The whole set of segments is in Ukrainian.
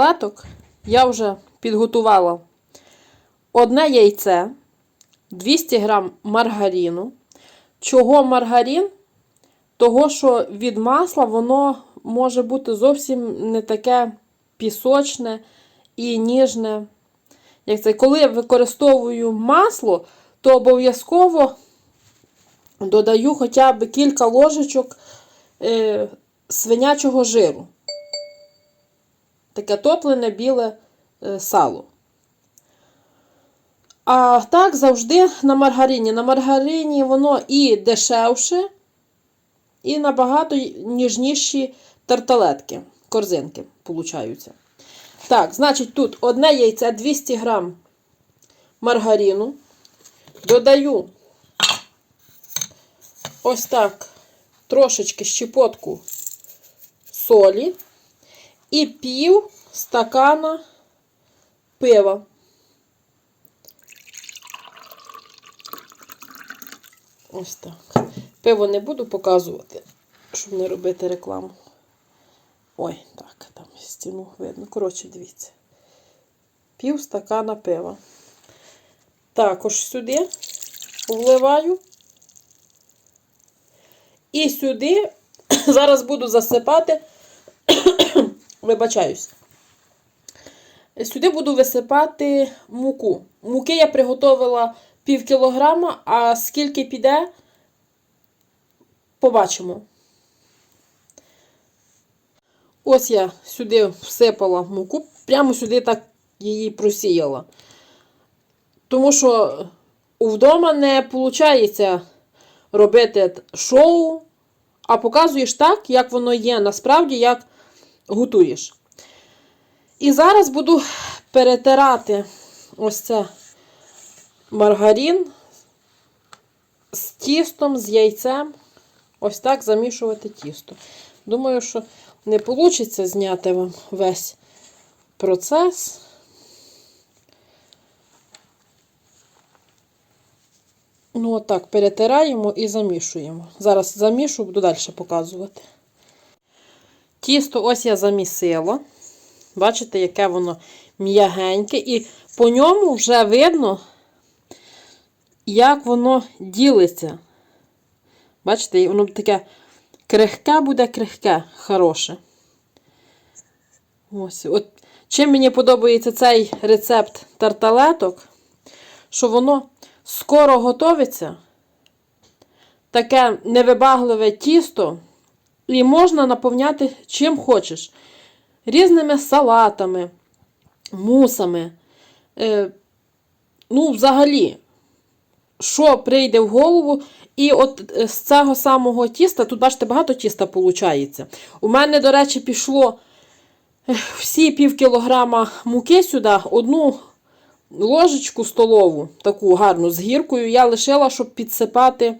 Латок я вже підготувала одне яйце, 200 г маргарину. Чого маргарин? Того, що від масла воно може бути зовсім не таке пісочне і ніжне. Як це, коли я використовую масло, то обов'язково додаю хоча б кілька ложечок е, свинячого жиру. Таке топлене біле е, сало. А так завжди на маргарині. На маргарині воно і дешевше, і набагато ніжніші тарталетки, корзинки получаються. Так, значить, тут одне яйце 200 грам маргарину. Додаю ось так трошечки щепотку солі і пів стакана пива. Ось так. Пиво не буду показувати, щоб не робити рекламу. Ой, так, там стіну видно. Коротше, дивіться. Пів стакана пива. Також сюди вливаю. І сюди зараз буду засипати, вибачаюсь. Сюди буду висипати муку. Муки я приготувала пів кілограма, а скільки піде, побачимо. Ось я сюди всипала муку, прямо сюди так її просіяла. Тому що вдома не виходить робити шоу, а показуєш так, як воно є, насправді, як готуєш. І зараз буду перетирати ось це маргарин з тістом, з яйцем. Ось так замішувати тісто. Думаю, що не вийде зняти вам весь процес. Ну, отак, перетираємо і замішуємо. Зараз замішу, буду далі показувати. Тісто ось я замісила. Бачите, яке воно м'ягеньке. І по ньому вже видно, як воно ділиться. Бачите, воно таке крихке буде крихке, хороше. Ось. От. Чим мені подобається цей рецепт тарталеток, що воно скоро готовиться. Таке невибагливе тісто, і можна наповняти чим хочеш. Різними салатами, мусами. Е, ну, взагалі, що прийде в голову, і от з цього самого тіста, тут, бачите, багато тіста виходить. У мене, до речі, пішло всі пів кілограма муки сюди, одну ложечку столову, таку гарну з гіркою, я лишила, щоб підсипати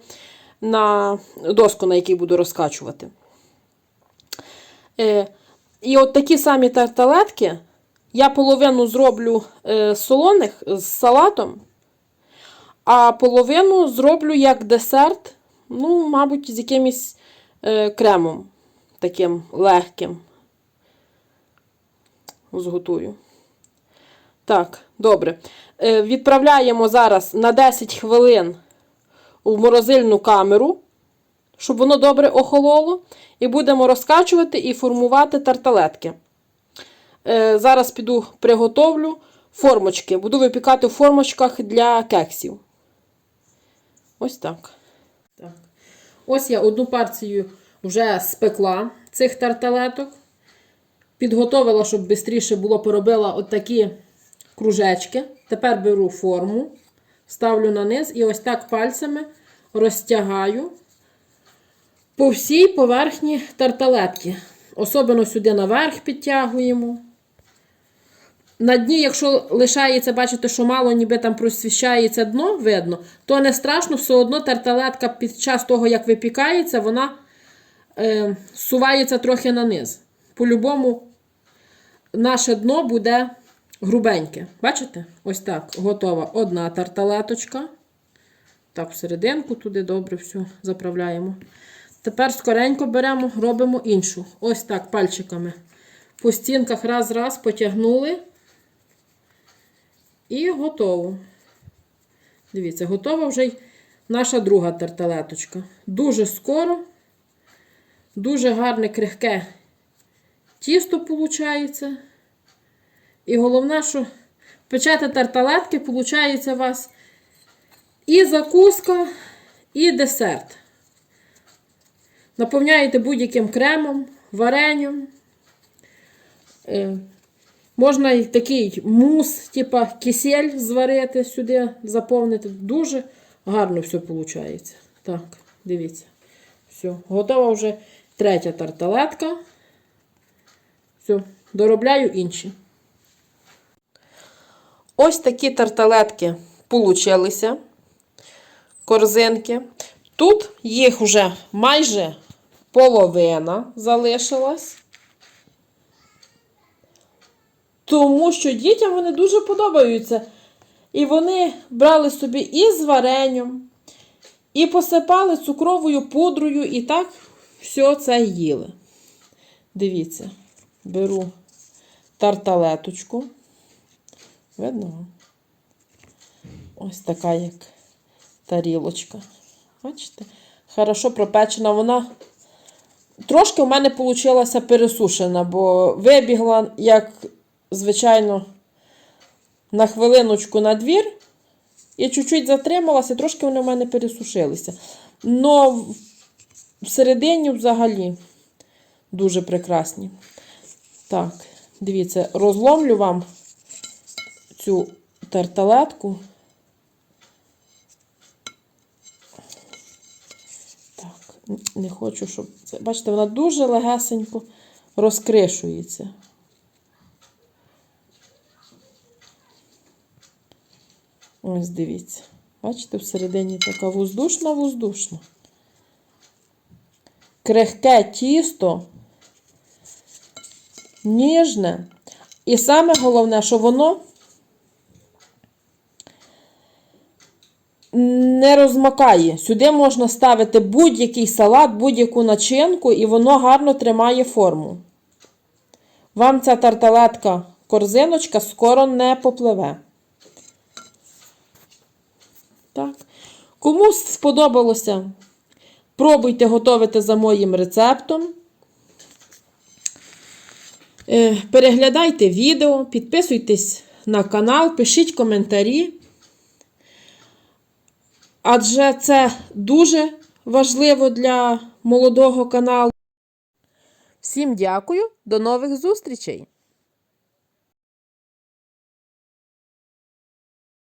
на доску, на якій буду розкачувати. Е, і от такі самі тарталетки я половину зроблю е, солоних з салатом, а половину зроблю як десерт, ну, мабуть, з якимось е, кремом таким легким. Зготую. Так, добре. Відправляємо зараз на 10 хвилин в морозильну камеру, щоб воно добре охололо. І будемо розкачувати і формувати тарталетки. Е, Зараз піду приготовлю формочки. Буду випікати в формочках для кексів. Ось так. так. Ось я одну партію вже спекла цих тарталеток. Підготовила, щоб швидше було поробила отакі кружечки. Тепер беру форму, ставлю на низ і ось так пальцями розтягаю по всій поверхні тарталетки. Особливо сюди наверх підтягуємо. На дні, якщо лишається, бачите, що мало ніби там просвіщається дно, видно, то не страшно, все одно тарталетка під час того, як випікається, вона е, сувається трохи на низ. По-любому, наше дно буде грубеньке. Бачите? Ось так готова одна тарталеточка. Так, всерединку туди добре все заправляємо. Тепер скоренько беремо, робимо іншу. Ось так пальчиками по стінках раз-раз потягнули. І готово. Дивіться, готова вже й наша друга тарталеточка. Дуже скоро, дуже гарне крихке тісто виходить. І головне, що печете тарталетки, виходить у вас і закуска, і десерт. Наповняєте будь-яким кремом, варенням. Е, Можна і такий мус, типа кисель зварити сюди, заповнити. Дуже гарно все виходить. Так, дивіться. Все, готова вже третя тарталетка. Все, доробляю інші. Ось такі тарталетки получилися. Корзинки. Тут їх вже майже половина залишилась. Тому що дітям вони дуже подобаються. І вони брали собі і з варенням, і посипали цукровою пудрою, і так все це їли. Дивіться, беру тарталеточку. Видно? Ось така як тарілочка. Бачите? Хорошо пропечена. Вона трошки в мене вийшла пересушена, бо вибігла, як звичайно, на хвилиночку на двір. І чуть-чуть затрималася, трошки вони в мене пересушилися. Но всередині взагалі дуже прекрасні. Так, дивіться, розломлю вам цю тарталетку. Не хочу, щоб це. Бачите, вона дуже легесенько розкришується. Ось дивіться. Бачите, всередині така воздушна-воздушна. Крихке тісто, ніжне. І саме головне, що воно не розмакає. Сюди можна ставити будь-який салат, будь-яку начинку, і воно гарно тримає форму. Вам ця тарталетка корзиночка скоро не попливе. Так. Кому сподобалося, пробуйте готувати за моїм рецептом. Е, Переглядайте відео, підписуйтесь на канал, пишіть коментарі. Адже це дуже важливо для молодого каналу. Всім дякую, до нових зустрічей!